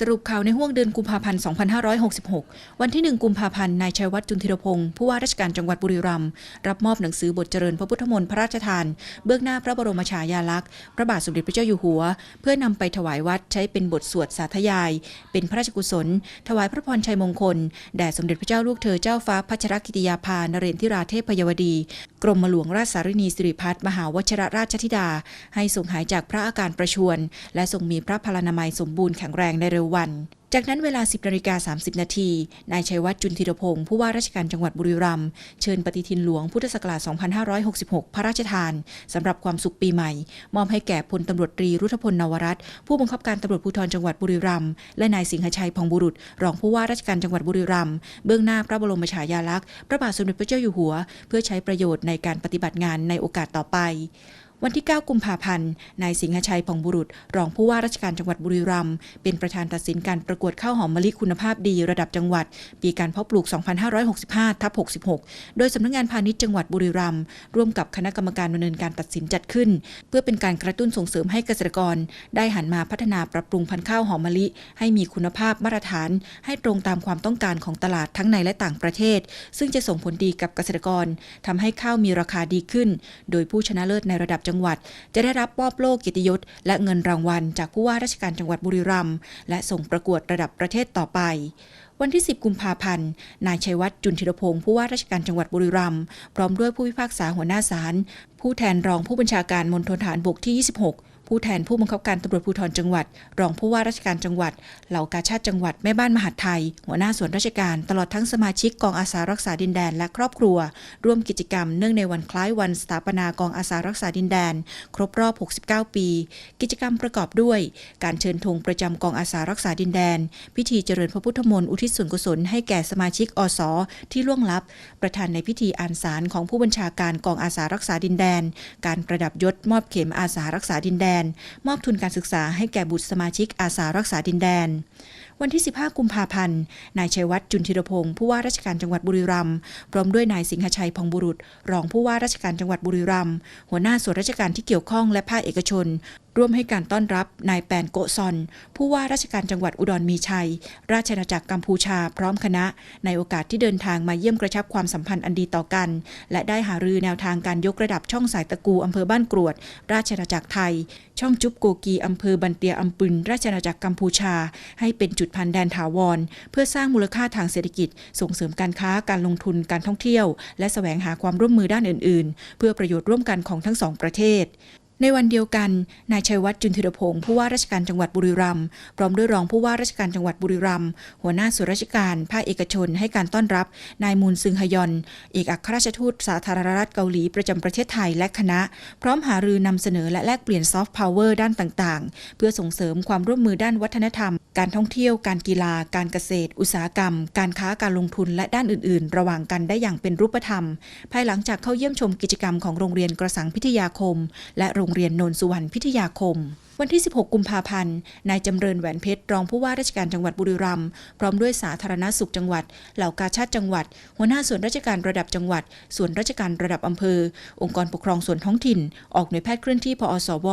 สรุปข่าวในห่วงเดือนกุมภาพันธ์ 2566 วันที่ 1 กุมภาพันธ์ นายชัยวัฒน์จุนธิรพงศ์ผู้ว่าราชการจังหวัดบุรีรัมย์รับมอบหนังสือบทเจริญพระพุทธมนต์พระราชทาน เบื้องหน้าพระบรมฉายาลักษณ์ พระบาทสมเด็จพระเจ้าอยู่หัว เพื่อนำไปถวายวัดใช้เป็นบทสวดสาธยาย เป็นพระราชกุศล ถวายพระพรชัยมงคล แด่สมเด็จพระเจ้าลูกเธอเจ้าฟ้าพัชรกิติยาภานเรนทิราเทพยวดี กรมหลวงราชสารินีสิริพัฒน์มหาวชิรราชธิดา ให้ทรงหายจากพระอาการประชวน และทรงมีพระพลานามัยสมบูรณ์แข็งแรงในเร็ววัน จากนั้นเวลา 10นาฬิกา30 นาที นายชัยวัฒน์จุนธีรพงศ์ผู้ว่าราชการจังหวัดบุรีรัมย์เชิญปฏิทินหลวงพุทธศักราช 2566 พระราชทานสำหรับความสุขปีใหม่ มอบให้แก่พลตำรวจตรีรุทธพลนวรัตน์ผู้บังคับการตำรวจภูธรจังหวัดบุรีรัมย์และนายสิงหชัยพองบุรุษ รองผู้ว่าราชการจังหวัดบุรีรัมย์เบื้องหน้าพระบรมฉายาลักษณ์พระบาทสมเด็จพระเจ้าอยู่หัว เพื่อใช้ประโยชน์ในการปฏิบัติงานในโอกาสต่อไป วันที่ 9 กุมภาพันธ์ นายสิงหชัยพองบุรุษ รองผู้ว่าราชการจังหวัดบุรีรัมย์ เป็นประธานตัดสินการประกวดข้าวหอมมะลิคุณภาพดีระดับจังหวัด ปีการเพาะปลูก 2565ทับ66 โดยสำนักงานพาณิชย์จังหวัดบุรีรัมย์ ร่วมกับคณะกรรมการดำเนินการตัดสินจัดขึ้น เพื่อเป็นการกระตุ้นส่งเสริมให้เกษตรกร ได้หันมาพัฒนาปรับปรุงพันธุ์ข้าวหอมมะลิ ให้มีคุณภาพมาตรฐาน ให้ตรงตามความต้องการของตลาดทั้งในและต่างประเทศ ซึ่งจะส่งผลดีกับเกษตรกรทำให้ข้าวมีราคาดีขึ้น โดยผู้ชนะเลิศในระดับจังหวัด จะได้รับมอบโล่เกียรติยศและเงินรางวัล จากผู้ว่าราชการจังหวัดบุรีรัมย์และส่งประกวดระดับประเทศต่อไปวันที่ 10 กุมภาพันธ์ นายชัยวัฒน์จุนธิรพงศ์ผู้ว่าราชการจังหวัดบุรีรัมย์พร้อมด้วยผู้พิพากษาหัวหน้าศาล ผู้แทนรองผู้บัญชาการมณฑลฐานบกที่ 26 ผู้แทนผู้บังคับการตำรวจภูธรจังหวัด รองผู้ว่าราชการจังหวัด เหล่ากาชาติจังหวัดแม่บ้านมหาดไทย หัวหน้าส่วนราชการตลอดทั้งสมาชิกกองอาสารักษาดินแดนและครอบครัว ร่วมกิจกรรมเนื่องในวันคล้ายวันสถาปนากองอาสารักษาดินแดน ครบรอบ 69 ปี กิจกรรมประกอบด้วย การเชิญธงประจำกองอาสารักษาดินแดน พิธีเจริญพระพุทธมนต์อุทิศส่วนกุศลให้แก่สมาชิกอสที่ล่วงลับ ประธานในพิธีอ่านสารของผู้บัญชาการกองอาสารักษาดินแดน การประดับยศมอบเข็มอาสารักษาดินแดนมอบทุนการศึกษาให้แก่บุตรสมาชิกอาสารักษาดินแดน วันที่ 15 กุมภาพันธ์ นายชัยวัฒน์จุนธิรพงศ์ผู้ว่าราชการจังหวัดบุรีรัมย์พร้อมด้วยนายสิงหชัยพองบุรุษ รองผู้ว่าราชการจังหวัดบุรีรัมย์หัวหน้าส่วนราชการที่เกี่ยวข้องและภาคเอกชน ร่วมให้การต้อนรับนายแปนโกซอน ผู้ว่าราชการจังหวัดอุดรมีชัย ราชอาณาจักรกัมพูชาพร้อมคณะ ในโอกาสที่เดินทางมาเยี่ยมกระชับความสัมพันธ์อันดีต่อกัน และได้หารือแนวทางการยกระดับช่องสายตะกูอำเภอบ้านกรวด ราชอาณาจักรไทย ช่องจุ๊บโกกีอำเภอบันเตียอำปึนราชอาณาจักรกัมพูชา ให้เป็นจุดพันแดนถาวร เพื่อสร้างมูลค่าทางเศรษฐกิจ ส่งเสริมการค้าการลงทุนการท่องเที่ยว และแสวงหาความร่วมมือด้านอื่น ๆ เพื่อประโยชน์ร่วมกันของทั้งสองประเทศ ในวันเดียวกัน นายชัยวัฒน์จุนธิรพงศ์ผู้ว่าราชการจังหวัดบุรีรัมย์พร้อมด้วยรองผู้ว่าราชการจังหวัดบุรีรัมย์หัวหน้าส่วนราชการภาคเอกชนให้การต้อนรับ นายมูลซึงฮยอน เอกอัครราชทูตสาธารณรัฐเกาหลีประจำประเทศไทยและคณะ พร้อมหารือนำเสนอและแลกเปลี่ยนซอฟต์พาวเวอร์ด้านต่างๆ เพื่อส่งเสริมความร่วมมือด้านวัฒนธรรม การท่องเที่ยว การกีฬา การเกษตร อุตสาหกรรม การค้าการลงทุนและด้านอื่น ๆ ระหว่างกันได้อย่างเป็นรูปธรรม ภายหลังจากเข้าเยี่ยมชมกิจกรรมของโรงเรียนกระสังพิทยาคม และโรงงเรียนนนสุวรรณพิทยาคม วันที่ 16 กุมภาพันธ์ นายจำเริญแหวนเพชร รองผู้ว่าราชการจังหวัดบุรีรัมย์ พร้อมด้วยสาธารณสุขจังหวัด เหล่ากาชาติจังหวัด หัวหน้าส่วนราชการระดับจังหวัด ส่วนราชการระดับอำเภอ องค์กรปกครองส่วนท้องถิ่น ออกหน่วยแพทย์เคลื่อนที่พอสว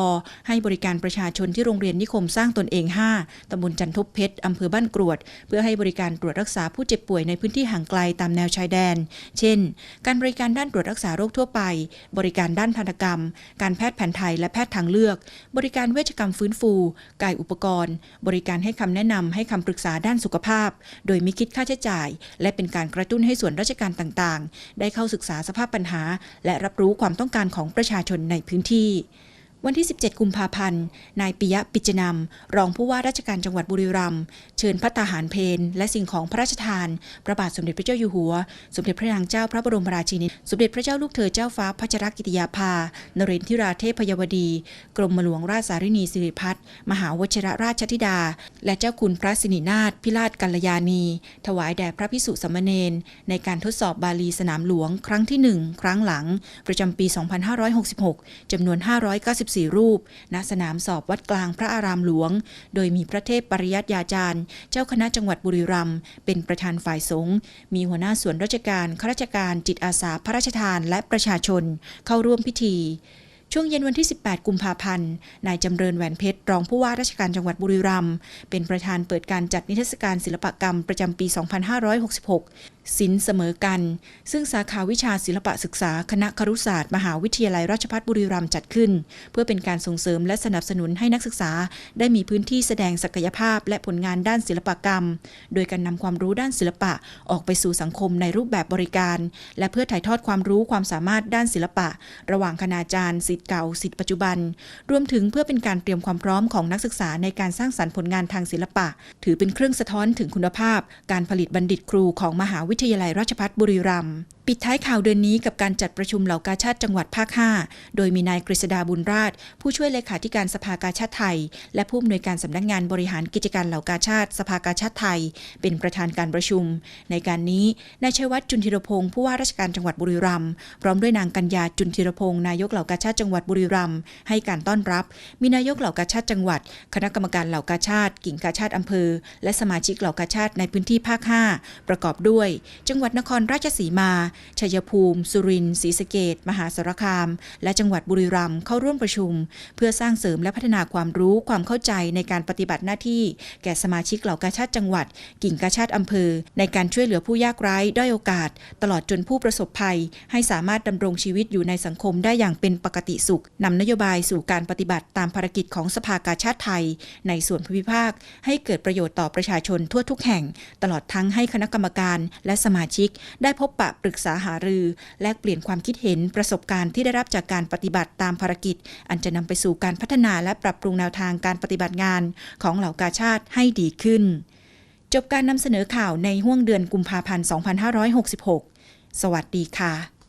ให้บริการประชาชนที่โรงเรียนนิคมสร้างตนเอง 5ตำบลจันทบเพชรอำเภอบ้านกรวด เพื่อให้บริการตรวจรักษาผู้เจ็บป่วยในพื้นที่ห่างไกลตามแนวชายแดน เช่น การบริการด้านตรวจรักษาโรคทั่วไป บริการด้านทันตกรรม การแพทย์แผนไทยและแพทย์ทางเลือก บริการเวชกรรมฟื้นฟู กายอุปกรณ์ บริการให้คำแนะนำให้คำปรึกษาด้านสุขภาพ โดยไม่คิดค่าใช้จ่าย และเป็นการกระตุ้นให้ส่วนราชการต่างๆ ได้เข้าศึกษาสภาพปัญหา และรับรู้ความต้องการของประชาชนในพื้นที่ วันที่ 17 กุมภาพันธ์ นายปิยะปิจนำรองผู้ว่าราชการจังหวัดบุรีรัมย์เชิญพัตตาหารเพนและสิ่งของพระราชทาน พระบาทสมเด็จพระเจ้าอยู่หัว สมเด็จพระนางเจ้าพระบรมราชินี สมเด็จพระเจ้าลูกเธอเจ้าฟ้าพัชรกิติยาภา นเรนทิราเทพยวดี กรมหลวงราชสารินีสิริพัฒน์มหาวชิรราชธิดา และเจ้าคุณพระสิรินาถพิราชกัลยาณี ถวายแด่พระพิสุสามเณรในการทดสอบบาลีสนามหลวงครั้งที่หนึ่งครั้งหลัง ประจำปี 2566จำนวน 596 594รูป ณ สนามสอบวัดกลางพระอารามหลวง โดยมีพระเทพปริยัติยาจารย์ เจ้าคณะจังหวัดบุรีรัมย์ เป็นประธานฝ่ายสงฆ์ มีหัวหน้าส่วนราชการ ข้าราชการ จิตอาสา พระราชทาน และประชาชน เข้าร่วมพิธีช่วงเย็นวันที่ 18 กุมภาพันธ์ นายจำเริญแหวนเพชร รองผู้ว่าราชการจังหวัดบุรีรัมย์ เป็นประธานเปิดการจัดนิทรรศการศิลปกรรมประจำปี 2566ศิลเสมอกัน ซึ่งสาขาวิชาศิลปะศึกษาคณะครุศาสตร์ มหาวิทยาลัยราชภัฏบุรีรัมย์จัดขึ้น เพื่อเป็นการส่งเสริมและสนับสนุนให้นักศึกษา ได้มีพื้นที่แสดงศักยภาพ และผลงานด้านศิลปกรรม โดยการนำความรู้ด้านศิลปะออกไปสู่สังคมในรูปแบบบริการ และเพื่อถ่ายทอดความรู้ความสามารถด้านศิลปะ ระหว่างคณาจารย์ศิษย์เก่าศิษย์ปัจจุบัน รวมถึงเพื่อเป็นการเตรียมความพร้อมของนักศึกษาในการสร้างสรรค์ผลงานทางศิลปะ ถือเป็นเครื่องสะท้อนถึงคุณภาพ การผลิตบัณฑิตครูของมหาวิทยาลัยราชภัฏบุรีรัมย์ปิดท้ายข่าวเดือนนี้กับการจัดประชุมเหล่ากาชาติจังหวัดภาค 5 โดยมีนายกฤษดาบุญราช ผู้ช่วยเลขาธิการสภากาชาติไทย และผู้อำนวยการสำนักงานบริหารกิจการเหล่ากาชาติสภากาชาติไทย เป็นประธานการประชุม ในการนี้นายชัยวัฒน์จุนธิรพงศ์ผู้ว่าราชการจังหวัดบุรีรัมย์พร้อมด้วยนางกัญญาจุนธิรพงศ์นายกเหล่ากาชาติจังหวัดบุรีรัมย์ให้การต้อนรับ มีนายกเหล่ากาชาติจังหวัด คณะกรรมการเหล่ากาชาติ กิ่งกาชาติอำเภอ และสมาชิกเหล่ากาชาติในพื้นที่ภาค 5 ประกอบด้วยจังหวัดนครราชสีมา ชัยภูมิ สุรินทร์ศรีสะเกดมหาสารคาม และจังหวัดบุรีรัมย์เข้าร่วมประชุม เพื่อสร้างเสริมและพัฒนาความรู้ความเข้าใจในการปฏิบัติหน้าที่ แก่สมาชิกเหล่ากาชาติจังหวัด กิ่งกาชาติอำเภอ ในการช่วยเหลือผู้ยากไร้ด้อยโอกาส ตลอดจนผู้ประสบภัย ให้สามารถดำรงชีวิตอยู่ในสังคมได้อย่างเป็นปกติสุขนำนโยบายสู่การปฏิบัติตามภารกิจของสภากาชาติไทย ในส่วนภูมิภาค ให้เกิดประโยชน์ต่อประชาชนทั่วทุกแห่ง ตลอดทั้งให้คณะกรรมการและสมาชิกได้พบปะปรึกษาหารือ แลกเปลี่ยนความคิดเห็นประสบการณ์ที่ได้รับจากการปฏิบัติตามภารกิจ อันจะนำไปสู่การพัฒนาและปรับปรุงแนวทางการปฏิบัติงานของเหล่ากาชาติให้ดีขึ้น จบการนำเสนอข่าวในห้วงเดือนกุมภาพันธ์ 2566 สวัสดีค่ะ